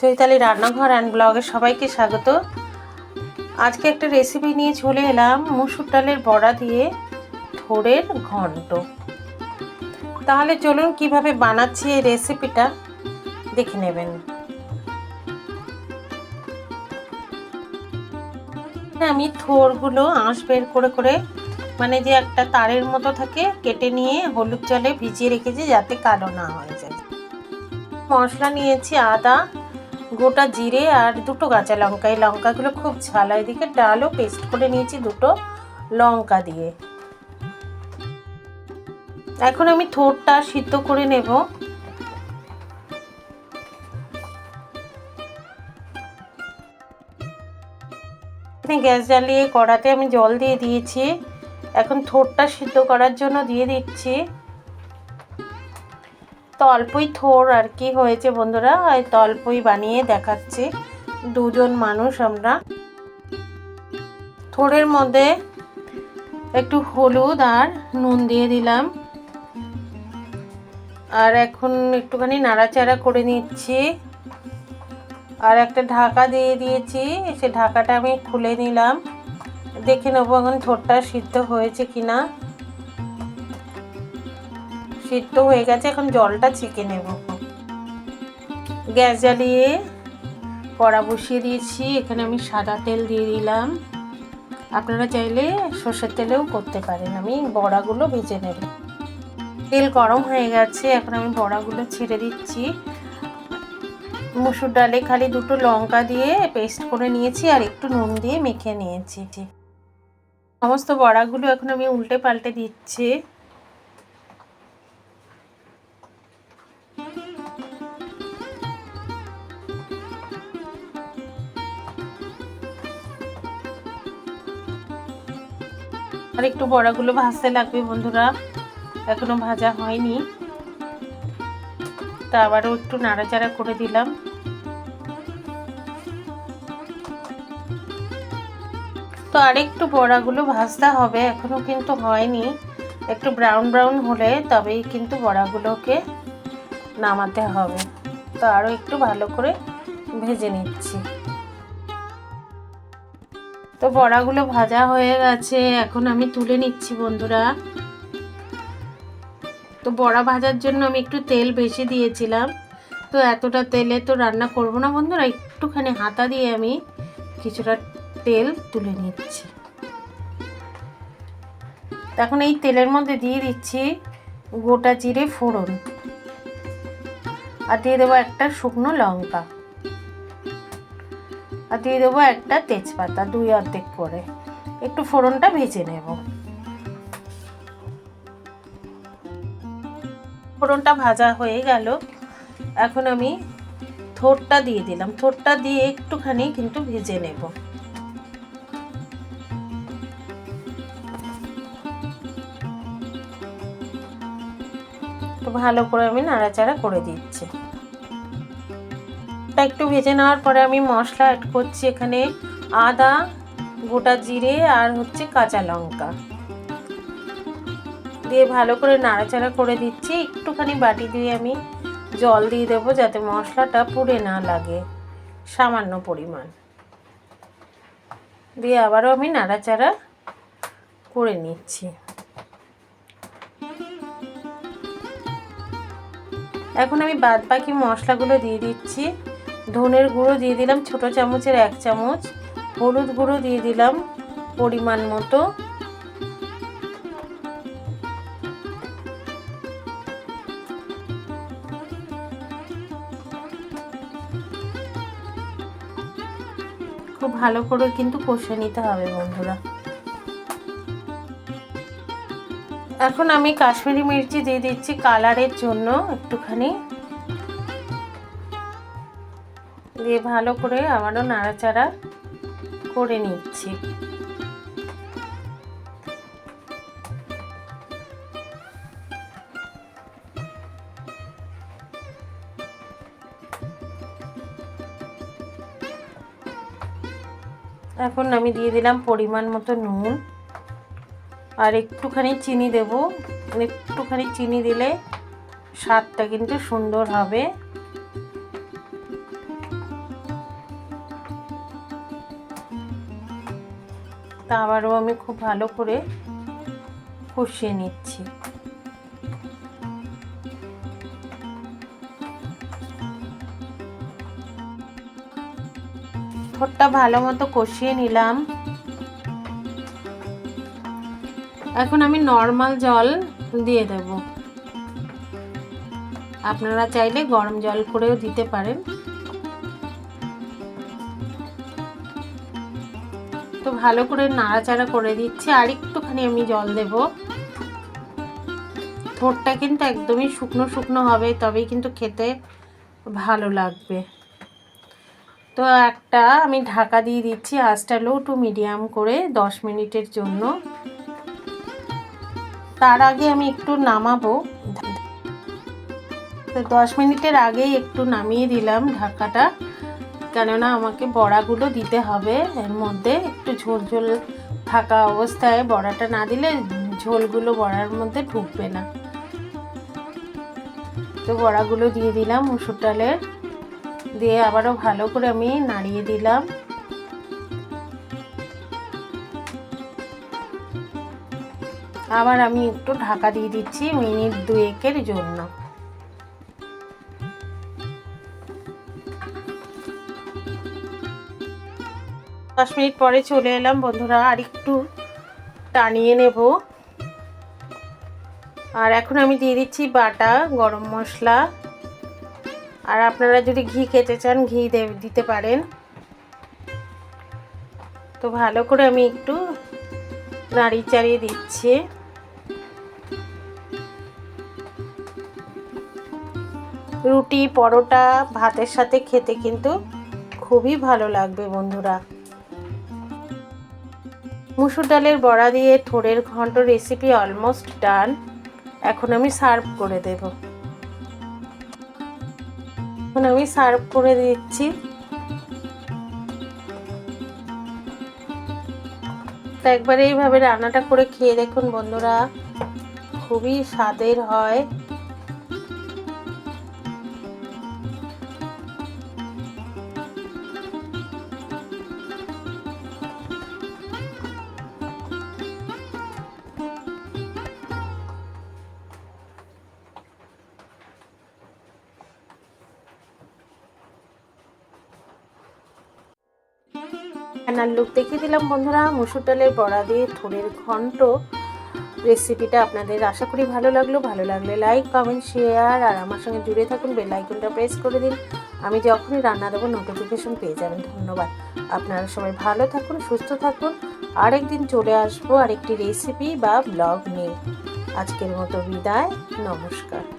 চৈতালি রান্নাঘর অ্যান্ড ব্লগে সবাইকে স্বাগত। আজকে একটা রেসিপি নিয়ে চলে এলাম, মুসুর ডালের বড়া দিয়ে থোড়ের ঘন্ট। তাহলে চলুন কীভাবে বানাচ্ছি এই রেসিপিটা দেখে নেবেন। আমি থোরগুলো, আঁশ বের করে করে মানে যে একটা তারের মতো থাকে, কেটে নিয়ে হলুদ জলে ভিজিয়ে রেখেছি যাতে কালো না হয়ে যায়। মশলা নিয়েছি আদা গোটা জিরে আর দুটো কাঁচা লঙ্কা। এই লঙ্কাগুলো খুব ঝাল এদিকে ডালও পেস্ট করে নিয়েছি দুটো লঙ্কা দিয়ে। এখন আমি থোরটা সিদ্ধ করে নেব। গ্যাস জ্বালিয়ে কড়াতে আমি জল দিয়ে দিয়েছি। এখন থোরটা সিদ্ধ করার জন্য দিয়ে দিচ্ছি। তো অল্পই থোর আর কি হয়েছে বন্ধুরা এই তো অল্পই বানিয়ে দেখাচ্ছি। দুজন মানুষ আমরা। থোড়ের মধ্যে একটু হলুদ আর নুন দিয়ে দিলাম। আর এখন একটুখানি নাড়াচাড়া করে নিচ্ছি। আর একটা ঢাকা দিয়ে দিয়েছি, সে ঢাকাটা আমি খুলে নিলাম। দেখে নেব এখন থোরটা সিদ্ধ হয়েছে কিনা। সিদ্ধ হয়ে গেছে, এখন জলটা ছেঁকে নেব। গ্যাস জ্বালিয়ে কড়া বসিয়ে দিয়েছি, এখানে আমি সাদা তেল দিয়ে দিলাম। আপনারা চাইলে সর্ষের তেলেও করতে পারেন, আমি বড়াগুলো ভেজে নেব। তেল গরম হয়ে গেছে, এখন আমি বড়াগুলো ছেড়ে দিচ্ছি। মুসুর ডালে খালি দুটো লঙ্কা দিয়ে পেস্ট করে নিয়েছি আর একটু নুন দিয়ে মেখে নিয়েছি। সমস্ত বড়াগুলো এখন আমি উল্টে পাল্টে দিচ্ছি। আর একটু বড়াগুলো ভাজতে লাগবে বন্ধুরা। এখনও ভাজা হয়নি। তা আবারও একটু নাড়াচাড়া করে দিলাম। তো আরেকটু বড়াগুলো ভাজতে হবে, এখনও কিন্তু হয়নি। একটু ব্রাউন ব্রাউন হলে তবেই কিন্তু বড়াগুলোকে নামাতে হবে। তো আরও একটু ভালো করে ভেজে নিচ্ছি। তো বড়াগুলো ভাজা হয়ে গেছে, এখন আমি তুলে নিচ্ছি বন্ধুরা। তো বড়া ভাজার জন্য আমি একটু তেল বেশি দিয়েছিলাম। তো এতটা তেলে তো রান্না করব না বন্ধুরা, একটুখানি হাতা দিয়ে আমি কিছুটা তেল তুলে নিচ্ছি। এখন এই তেলের মধ্যে দিয়ে দিচ্ছি গোটা জিরে ফোড়ন। আর দিয়ে দেবো একটা শুকনো লঙ্কা। আর দিয়ে দেবো একটা তেজপাতা, দুই অর্ধেক করে। একটু ফোড়নটা ভেজে নেব। ফোড়নটা ভাজা হয়ে গেল। এখন আমি থোরটা দিয়ে দিলাম। থোরটা দিয়ে একটুখানি কিন্তু ভেজে নেব। ভালো করে আমি নাড়াচাড়া করে দিচ্ছি। একটু ভেজে নেওয়ার পরে আমি মশলা অ্যাড করছি এখানে আদা, গোটা জিরে আর হচ্ছে কাঁচা লঙ্কা। দিয়ে ভালো করে নাড়াচাড়া করে দিচ্ছি। একটুখানি বাটি দিয়ে আমি জল দিয়ে দেবো যাতে মশলাটা পুড়ে না লাগে সামান্য পরিমাণ। দিয়ে আবারও আমি নাড়াচাড়া করে নিচ্ছি। এখন আমি বাদ বাকি মশলাগুলো দিয়ে দিচ্ছি। ধনের গুঁড়ো দিয়ে দিলাম, ছোট চামচের এক চামচ। হলুদ গুঁড়ো দিয়ে দিলাম পরিমাণ মতো। খুব ভালো করে কিন্তু কষে নিতে হবে বন্ধুরা। এখন আমি কাশ্মীরি মির্চি দিয়ে দিচ্ছি কালারের জন্য একটুখানি। দিয়ে ভালো করে আবারও নাড়াচাড়া করে নিচ্ছি। এখন আমি দিয়ে দিলাম পরিমাণ মতো নুন। আর একটুখানি চিনি দেব। একটুখানি চিনি দিলে স্বাদটা কিন্তু সুন্দর হবে। তা আবারও আমি খুব ভালো করে কষিয়ে নিচ্ছি। ঠোঁটটা ভালো মতো কষিয়ে নিলাম। এখন আমি নর্মাল জল দিয়ে দেব। আপনারা চাইলে গরম জল করেও দিতে পারেন। তো ভালো করে নাড়াচাড়া করে দিচ্ছি। আর একটুখানি আমি জল দেব। ঠোঁটটা কিন্তু একদমই শুকনো শুকনো হবে, তবেই কিন্তু খেতে ভালো লাগবে। তো একটা আমি ঢাকা দিয়ে দিচ্ছি আঁচটা লো টু মিডিয়াম করে দশ মিনিটের জন্য। তার আগে আমি একটু নামাবো। তো দশ মিনিটের আগেই একটু নামিয়ে দিলাম ঢাকাটা। কেননা আমাকে বড়াগুলো দিতে হবে। এর মধ্যে একটু ঝোল ঝোল থাকা অবস্থায় বড়াটা না দিলে ঝোলগুলো বড়ার মধ্যে ঢুকবে না। তো বড়াগুলো দিয়ে দিলাম মুসুর ডালের। দিয়ে আবারও ভালো করে আমি নাড়িয়ে দিলাম। আবার আমি একটু ঢাকা দিয়ে দিচ্ছি মিনিট দুয়েকের জন্য। দশ মিনিট পরে চলে এলাম। বন্ধুরা আর একটু টানিয়ে নেব। আর এখন আমি দিয়ে দিচ্ছি বাটা, গরম মশলা। আর আপনারা যদি ঘি খেতে চান, ঘি দিতে পারেন। তো ভালো করে আমি একটু নাড়ি চাড়িয়ে দিচ্ছি। রুটি, পরোটা, ভাতের সাথে খেতে কিন্তু খুবই ভালো লাগবে বন্ধুরা। মুসুর ডালের বড়া দিয়ে থোড়ের ঘন্ট রেসিপি অলমোস্ট ডান এখন আমি সার্ভ করে দেব। এখন আমি সার্ভ করে দিচ্ছি। তো একবার এইভাবে রান্নাটা করে খেয়ে দেখুন বন্ধুরা, খুবই স্বাদের হয়। রান্নার লুক দেখিয়ে দিলাম, বন্ধুরা। মুসুর ডালের বড়া দিয়ে থোড়ের ঘন্ট। রেসিপিটা আপনাদের আশা করি ভালো লাগল। ভালো লাগলে লাইক কমেন্ট শেয়ার আর আমার সঙ্গে জুড়ে থাকুন বেল আইকনটা প্রেস করে দিন। আমি যখনই রান্না দেবো নোটিফিকেশন পেয়ে যাবেন। ধন্যবাদ। আপনারা সবাই ভালো থাকুন, সুস্থ থাকুন। আরেকদিন চলে আসব আরেকটি রেসিপি বা ব্লগ নিয়ে। আজকের মতো বিদায়। নমস্কার।